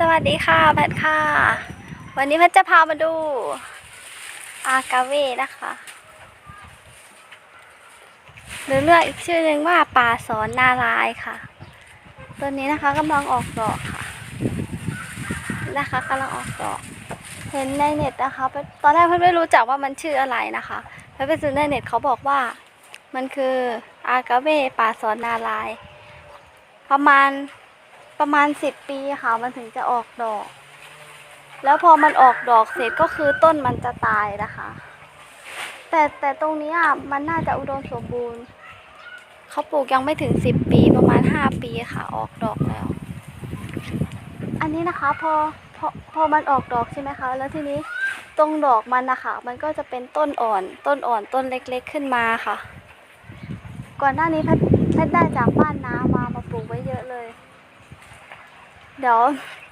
สวัสดีค่ะแพทค่ะ วันนี้แพทจะพามาดู อากาเวนะคะ หรือเรียกอีกชื่อหนึ่งว่าป่าสอนนารายค่ะต้นนี้นะคะกำลังออกดอกค่ะ นะคะกำลังออกดอก เห็นในเน็ตนะคะ ตอนแรกเพื่อนไม่รู้จักว่ามันชื่ออะไรนะคะแพทไปซื้อในเน็ตเขาบอกว่า มันคืออากาเวป่าสอนนาราย ประมาณ ประมาณสิบปีค่ะ มันถึงจะออกดอก แล้วพอมันออกดอกเสร็จก็คือต้นมันจะตายนะคะ แต่แต่ตรงนี้อะมันน่าจะอุดมสมบูรณ์เขาปลูกยังไม่ถึงสิบปีประมาณห้าปีค่ะ ออกดอกแล้ว อันนี้นะคะพอพอพอมันออกดอกใช่ไหมคะ แล้วทีนี้ตรงดอกมันนะคะ มันก็จะเป็นต้นอ่อน ต้นอ่อนต้นเล็กๆขึ้นมาค่ะ ก่อนหน้านี้แพทแพทได้จากบ้านน้ามามาปลูกไว้เยอะเลย เดี๋ยว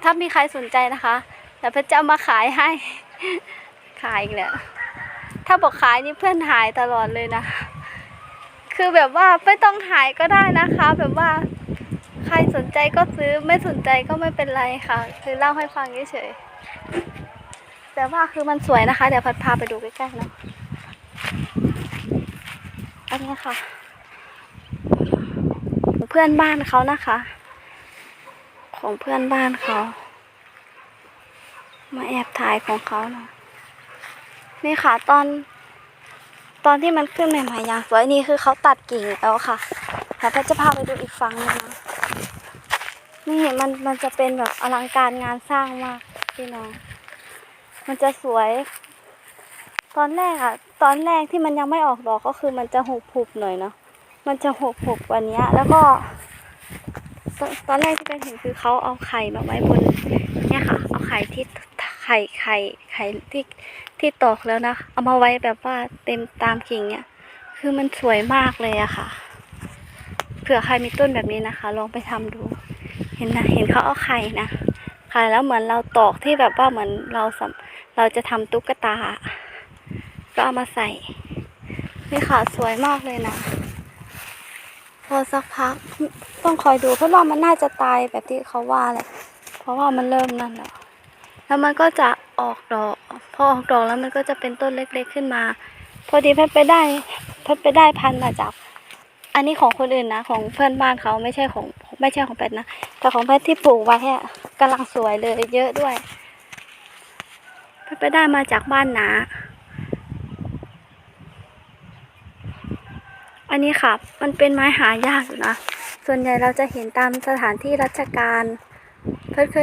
ถ้ามีใครสนใจนะคะเดี๋ยวเพชรจะเอามาขายให้ ขายอีกแล้วถ้าบอกขายนี่เพื่อนหายตลอดเลยนะ คือแบบว่าไม่ต้องหายก็ได้นะคะ แบบว่า ใครสนใจก็ซื้อไม่สนใจก็ไม่เป็นไรค่ะ คือเล่าให้ฟังเฉยๆแต่ว่าคือมันสวยนะคะ เดี๋ยวพัดพาไปดูใกล้ๆเนาะอันนี้ค่ะ เพื่อนบ้านเขานะคะ ของเพื่อนบ้านเขา มาแอบถ่ายของเขานะนี่ค่ะตอน ตอนที่มันขึ้นใหม่ๆอย่างสวยนี่คือเขาตัดกิ่งแล้วค่ะแล้วก็จะพาไปดูอีกฝั่งหนึงนะนี่มันมันจะเป็นแบบอลังการงานสร้างมากพี่น้องมันจะสวย ตอนแรกอะตอนแรกที่มันยังไม่ออกดอกก็คือมันจะหุบหุบหน่อยเนาะมันจะหกหกกว่านี้แล้วก็ ตอนแรกที่เป็นเห็นคือเขาเอาไข่มาไว้บนเนี่ยค่ะ เอาไข่ที่ไข่ไข่ไข่ที่ที่ตอกแล้วนะเอามาไว้แบบว่าเต็มตามกิ่งเนี่ย คือมันสวยมากเลยอะค่ะเผื่อใครมีต้นแบบนี้นะคะ ลองไปทำดู เห็นนะเห็นเขาเอาไข่นะไข่แล้วเหมือนเราตอกที่แบบว่าเหมือนเราสำเราจะทำตุ๊กตา ก็เอามาใส่นี่ค่ะสวยมากเลยนะ พอสักพักต้องคอยดูเพราะว่ามันน่าจะตายแบบที่เขาว่าแหละเพราะว่ามันเริ่มนั่นแล้วแล้วมันก็จะออกดอก พอออกดอกแล้วมันก็จะเป็นต้นเล็กๆขึ้นมา พอดีแพทย์ไปได้แพทย์ไปได้พันธุ์มาจากอันนี้ของคนอื่นนะ ของเพื่อนบ้านเขาไม่ใช่ของไม่ใช่ของแพทย์นะแต่ของแพทย์ที่ปลูกไว้อะกำลังสวยเลยเยอะด้วยแพทย์ไปได้มาจากบ้านนา อันนี้ค่ะ มันเป็นไม้หายากอยู่นะ ส่วนใหญ่เราจะเห็นตามสถานที่ราชการเพื่อนเคย